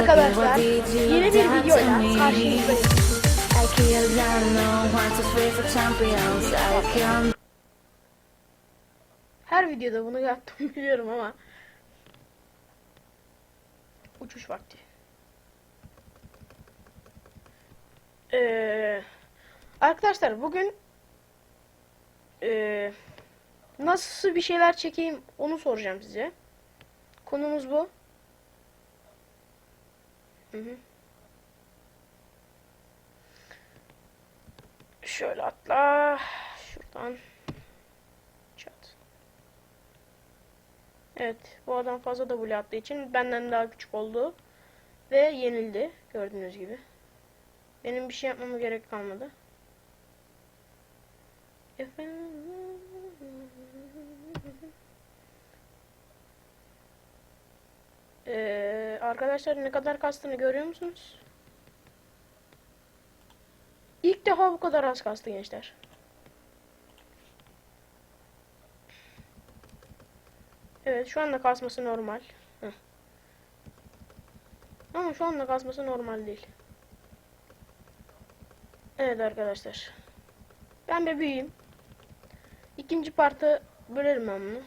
arkadaşlar yeni bir videoyla karşınızdayım. Her videoda bunu yaptım biliyorum ama uçuş vakti. Ee, arkadaşlar bugün ee, nasıl bir şeyler çekeyim onu soracağım size. Konumuz bu. Hı hı. Şöyle atla. Şuradan. Çat. Evet. Bu adam fazla W attığı için benden daha küçük oldu. Ve yenildi. Gördüğünüz gibi. Benim bir şey yapmama gerek kalmadı. Ee, arkadaşlar ne kadar kastığını görüyor musunuz? İlk defa bu kadar az kastı gençler. Evet şu anda kasması normal. Heh. Ama şu anda kasması normal değil. Evet arkadaşlar. Ben bir büyüyeyim. İkinci partı bölerim ben bunu.